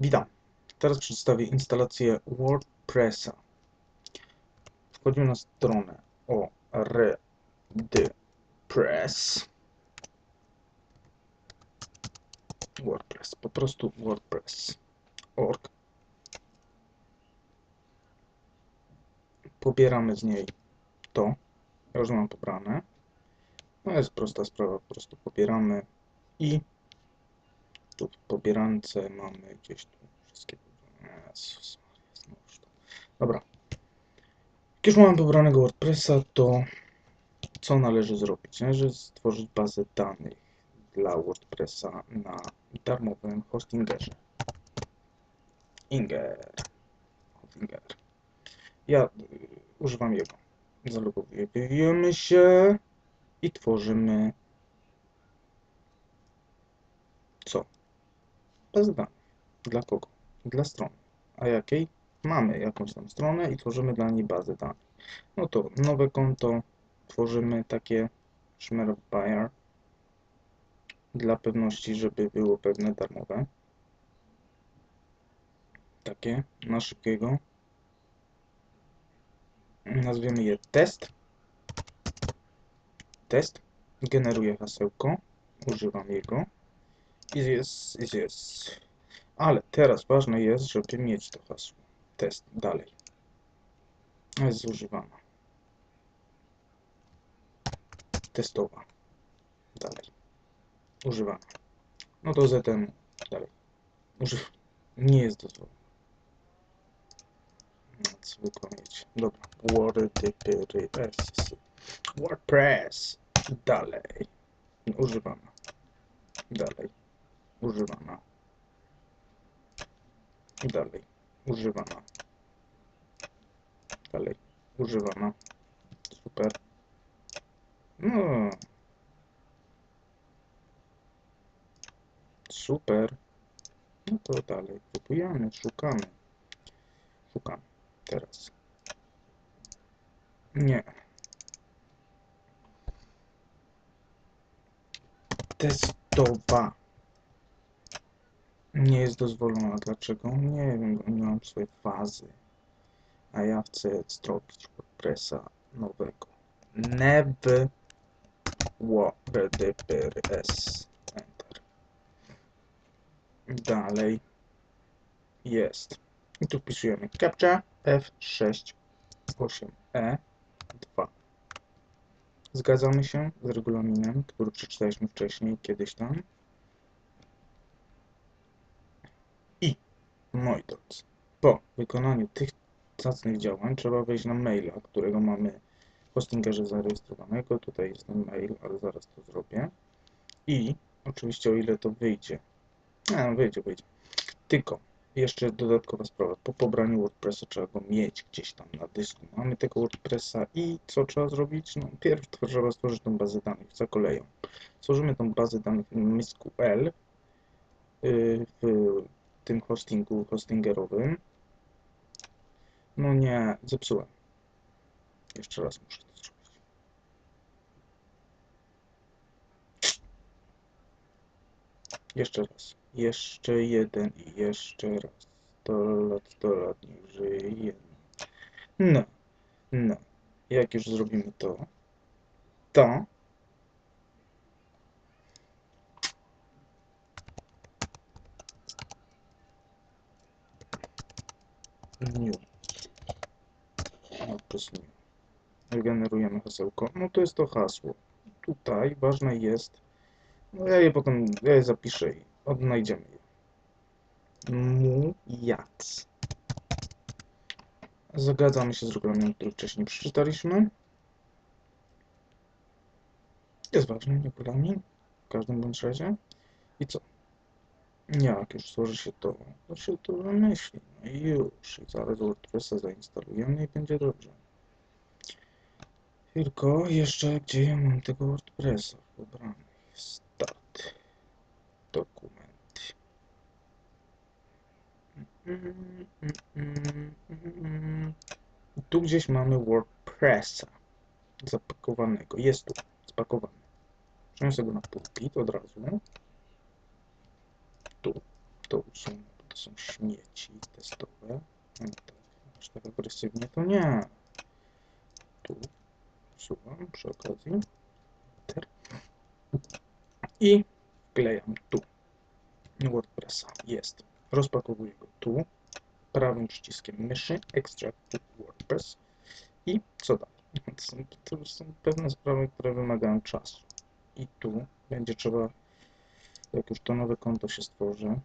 Witam. Teraz przedstawię instalację WordPressa. Wchodzimy na stronę o Press. WordPress, po prostu WordPress.org. Pobieramy z niej to. Ja już mam pobrane. No jest prosta sprawa, po prostu pobieramy i tu pobierance mamy gdzieś tu wszystkie. Dobra. Jak już mamy pobranego WordPressa, to co należy zrobić? Należy stworzyć bazę danych dla WordPressa na darmowym hostingerze. Inger. Inger. Ja y, używam jego. Zalogujemy się i tworzymy co? Bazę danych. Dla kogo? Dla strony. A jakiej? Mamy jakąś tam stronę i tworzymy dla niej bazę danych. No to nowe konto tworzymy takie Schmer Buyer dla pewności, żeby było pewne darmowe. Takie na szybkiego. Nazwiemy je test. Test. Generuję hasełko. Używam jego. Jest, jest, jest. Ale teraz ważne jest, żeby mieć to hasło. Test dalej. Jest zużywana. Testowa. Dalej. Używana. No to ZM dalej. Uży... Nie jest dozwolone. Zwykła mieć. Dobra. WordPress. WordPress. Dalej. Używana. Dalej. Używana. Dalej. Używana. Dalej. Używana. Super. No. Super. No to dalej. Próbujemy, szukamy. Szukamy. Teraz. Nie. Testowa. Nie jest dozwolona. Dlaczego? Nie wiem, mam swojej fazy. A ja chcę zrobić WordPressa nowego. Nev WordPress. Enter. Dalej. Jest. I tu wpisujemy captcha F68E2. Zgadzamy się z regulaminem, który przeczytaliśmy wcześniej, kiedyś tam. Moi drodzy, po wykonaniu tych zacnych działań trzeba wejść na maila, którego mamy w hostingerze zarejestrowanego. Tutaj jest ten mail, ale zaraz to zrobię. I, oczywiście o ile to wyjdzie. Nie, no wyjdzie, wyjdzie. Tylko, jeszcze dodatkowa sprawa. Po pobraniu WordPressa trzeba go mieć gdzieś tam na dysku. Mamy tego WordPressa i co trzeba zrobić? No, pierw trzeba stworzyć tą bazę danych za koleją. Stworzymy tą bazę danych MySQL yy, w tym hostingu hostingerowym. No nie, zepsułem. Jeszcze raz muszę to zrobić. Jeszcze raz. Jeszcze jeden i jeszcze raz. 100 lat, 100 lat niech żyje. No, no. Jak już zrobimy to, to new. WordPress new. Generujemy hasełko. No to jest to hasło. Tutaj ważne jest, no ja je potem, ja je zapiszę i odnajdziemy je. Mujac. Zgadzamy się z regulaminem, który wcześniej przeczytaliśmy. Jest ważny regulamin, w każdym bądź razie. I co? Jak już się to, to się to wymyśli. No i już. Zaraz WordPressa zainstalujemy i będzie dobrze. Tylko jeszcze, gdzie ja mam tego WordPressa pobrany? Start. Dokument. Tu gdzieś mamy WordPressa zapakowanego. Jest tu, spakowany. Przeniosę go na pulpit od razu. Tu, usunę, bo to są śmieci testowe. No tak, aż tak agresywnie to nie. Tu usuwam przy okazji. I wklejam tu. WordPressa jest. Rozpakowuję go tu. Prawym przyciskiem myszy. Extract to WordPress. I co dalej? To są, to są pewne sprawy, które wymagają czasu. I tu będzie trzeba, jak już to nowe konto się stworzy,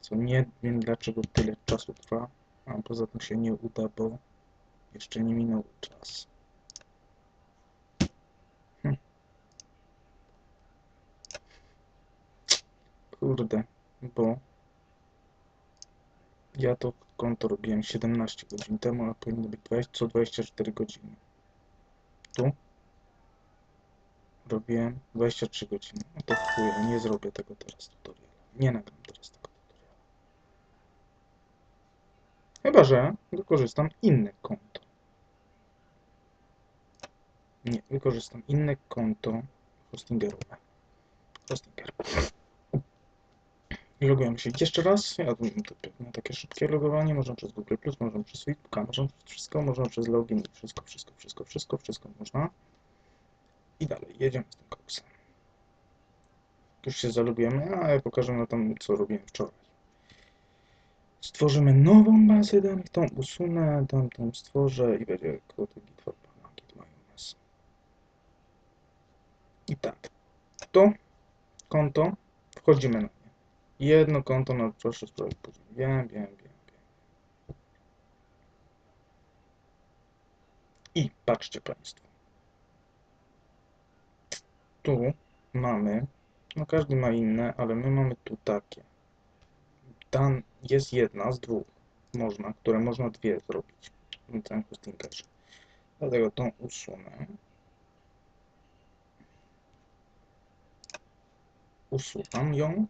co nie wiem dlaczego tyle czasu trwa, a poza tym się nie uda, bo jeszcze nie minął czas. Hm. Kurde, bo ja to konto robiłem 17 godzin temu, a powinno być 20, co 24 godziny. Tu robiłem 23 godziny. No to chuj, nie zrobię tego teraz tutoriala. Nie nagram teraz tego tutoriala. Chyba, że wykorzystam inne konto. Nie, wykorzystam inne konto hostingerowe. Hostinger. I logujemy się jeszcze raz. Ja pewnie takie szybkie logowanie. Można przez Google+, można przez Facebooka, można przez wszystko, można przez login wszystko, wszystko, wszystko, wszystko, wszystko można. I dalej, jedziemy z tym koksem. Już się zalogujemy, a ja pokażę na tam, co robiłem wczoraj. Stworzymy nową bazę danych, tą usunę, tam, tam stworzę i będzie majonez. I tak, to konto, wchodzimy na nie. Jedno konto, no proszę sprawdzić później. Wiem, wiem, wiem. I patrzcie Państwo. Tu mamy, no każdy ma inne, ale my mamy tu takie. Tam jest jedna z dwóch, można, które można dwie zrobić w tym hostingerze. Dlatego tą usunę. Usuwam ją.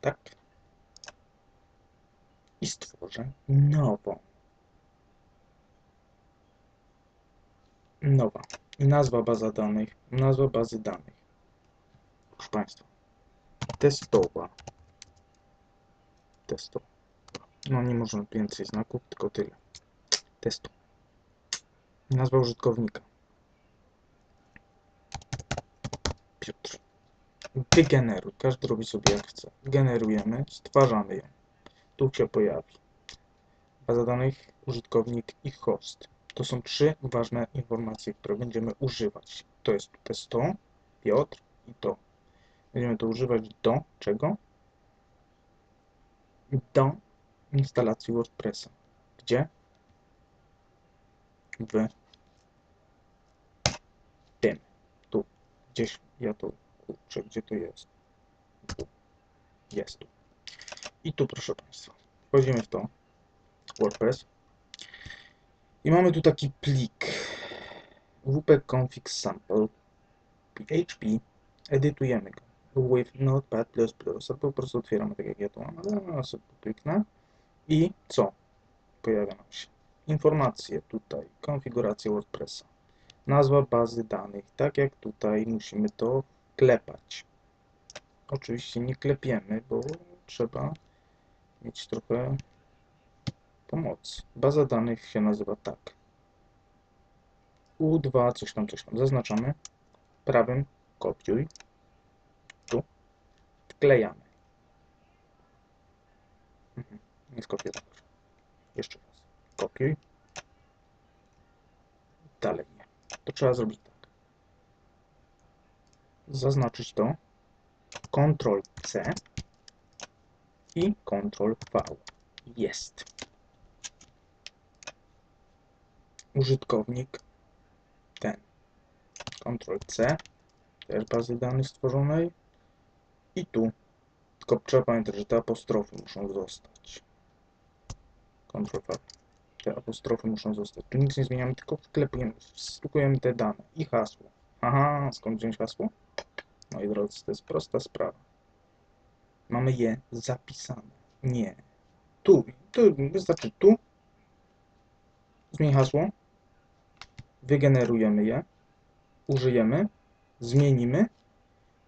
Tak. I stworzę nową. Nowa. I nazwa baza danych. Nazwa bazy danych. Proszę Państwa. Testowa. Testowa. No nie można więcej znaków, tylko tyle. Testu. Nazwa użytkownika. Piotr. Wygeneruj. Każdy robi sobie jak chce. Generujemy, stwarzamy ją. Tu się pojawi. Baza danych, użytkownik i host. To są trzy ważne informacje, które będziemy używać. To jest, to to, Piotr i to. Będziemy to używać do czego? Do instalacji WordPressa. Gdzie? W tym. Tu. Gdzieś ja to kurczę, gdzie to jest? Tu. Jest tu. I tu, proszę Państwa. Wchodzimy w to. WordPress. I mamy tu taki plik. Wp-config sample. Php. Edytujemy go. With notepad++, albo po prostu otwieramy tak jak ja tu mam, ale sobie kliknę. I co? Pojawia nam się. Informacje. Tutaj, konfiguracja WordPressa, nazwa bazy danych, tak jak tutaj musimy to klepać. Oczywiście nie klepiemy, bo trzeba mieć trochę pomocy. Baza danych się nazywa tak. U2, coś tam, coś tam. Zaznaczamy. Prawym kopiuj. Tu. Wklejamy. Mhm. Nie skopiowałem. Jeszcze raz. Kopiuj. Dalej nie. To trzeba zrobić tak. Zaznaczyć to. Ctrl C i Ctrl V. Jest. Użytkownik ten. Ctrl C. Też bazy danych stworzonej. I tu. Tylko trzeba pamiętać, że te apostrofy muszą zostać. Ctrl V. Te apostrofy muszą zostać. Tu nic nie zmieniamy, tylko wklepujemy, wstukujemy te dane i hasło. Aha, skąd wziąć hasło? Moi drodzy, to jest prosta sprawa. Mamy je zapisane. Nie. Tu, tu, wystarczy tu. Zmień hasło. Wygenerujemy je. Użyjemy. Zmienimy.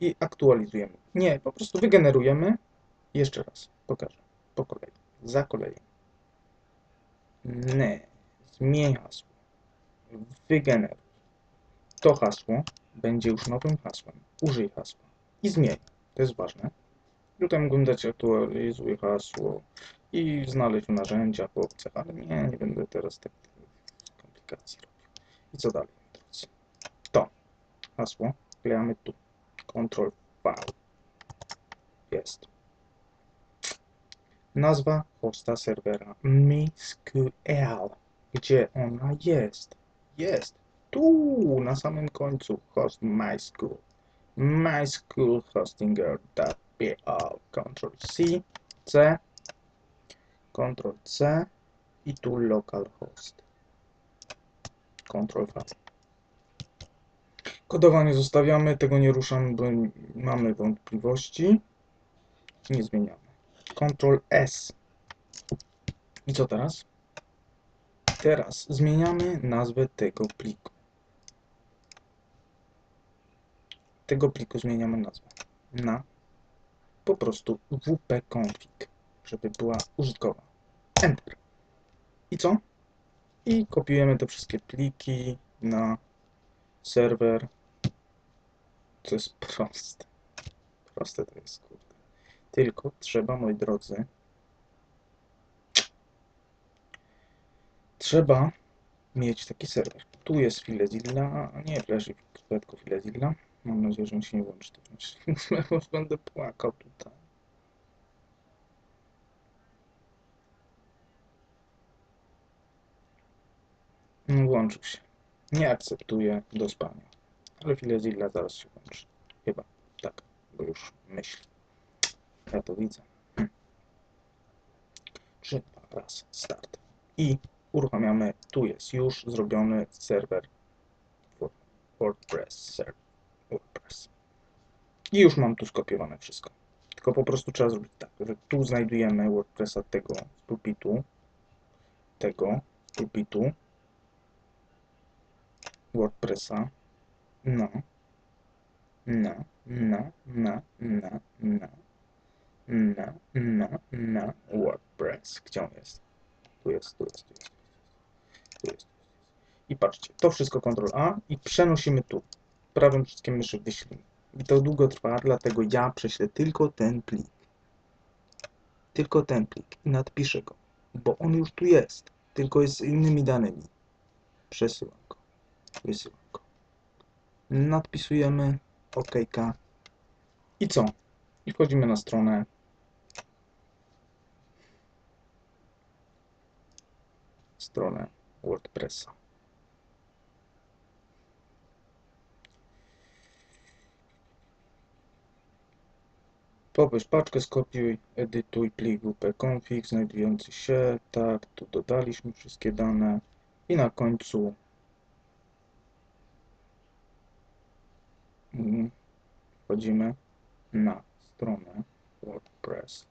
I aktualizujemy. Nie, po prostu wygenerujemy. Jeszcze raz pokażę. Po kolei. Za kolei. Nie. Zmień hasło. Wygeneruj. To hasło będzie już nowym hasłem. Użyj hasła. I zmień. To jest ważne. Tutaj mógłbym dać aktualizuj hasło i znaleźć w narzędziach, w opcjach, ale nie, nie będę teraz tak komplikacji robił. I co dalej? To hasło wklejamy tu. Ctrl V. Jest. Nazwa hosta serwera MySQL. Gdzie ona jest? Jest. Tu, na samym końcu. Host MySQL. MySQLhostinger.pl. Ctrl C, C, Ctrl C i tu localhost. Ctrl V. Kodowanie zostawiamy, tego nie ruszamy, bo mamy wątpliwości. Nie zmieniamy. Ctrl S. I co teraz? Teraz zmieniamy nazwę tego pliku. Tego pliku zmieniamy nazwę na po prostu wp-config, żeby była użytkowa. Enter. I co? I kopiujemy te wszystkie pliki na serwer. To jest proste. Proste to jest, kurde. Tylko trzeba, moi drodzy, trzeba mieć taki serwer. Tu jest Filezilla, a nie leży tylko Filezilla. Mam nadzieję, że mi się nie włączy będę płakał tutaj. Włączył się. Nie akceptuję do spania. Ale Filezilla zaraz się włączy. Chyba tak, bo już myśli. Ja to widzę. Hm. 3, 2, raz, start. I uruchamiamy, tu jest już zrobiony serwer WordPress. WordPress. I już mam tu skopiowane wszystko. Tylko po prostu trzeba zrobić tak, że tu znajdujemy WordPressa tego z pulpitu, tego z pulpitu, WordPressa. No. No, no, no, no, no. No, no, no. WordPress. Gdzie on jest? Tu jest, tu jest, tu jest. Tu jest. I patrzcie, to wszystko Ctrl A i przenosimy tu. Prawym przyciskiem myszy wyślij. I to długo trwa, dlatego ja prześlę tylko ten plik. Tylko ten plik i nadpiszę go, bo on już tu jest, tylko jest z innymi danymi. Przesyłam go. Nadpisujemy OK. I co? I wchodzimy na stronę. Stronę WordPressa. Pobierz paczkę, skopiuj, edytuj plik wp-config znajdujący się, tak, tu dodaliśmy wszystkie dane i na końcu mm, wchodzimy na stronę WordPress.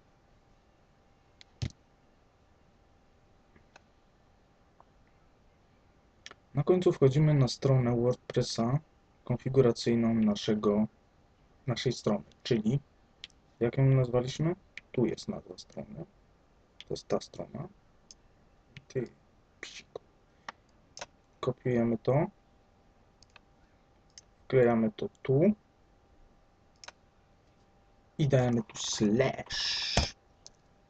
Na końcu wchodzimy na stronę WordPressa konfiguracyjną naszego, naszej strony, czyli jak ją nazwaliśmy? Tu jest nazwa strony. To jest ta strona. Kopiujemy to. Wklejamy to tu. I dajemy tu slash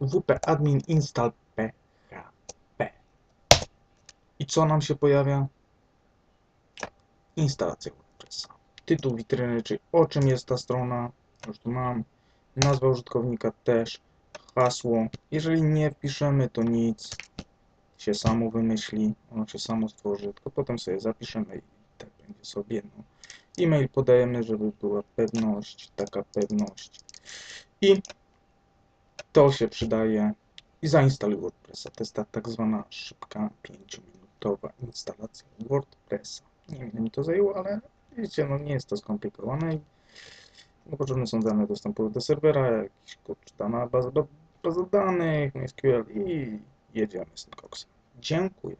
wp admin install php. I co nam się pojawia? Instalacja WordPressa. Tytuł witryny, czyli o czym jest ta strona. Już tu mam nazwa użytkownika też, hasło. Jeżeli nie wpiszemy, to nic się samo wymyśli, ono się samo stworzy, tylko potem sobie zapiszemy i tak będzie sobie. No. E-mail podajemy, żeby była pewność, taka pewność. I to się przydaje i zainstaluj WordPressa. To jest ta tak zwana szybka 5-minutowa instalacja WordPressa. Nie wiem, ile mi to zajęło, ale wiecie, no nie jest to skomplikowane no, potrzebne są dane dostępowe do serwera, jakiś kurczę, dana baza, baza danych, MySQL i jedziemy z tym koksem. Dziękuję.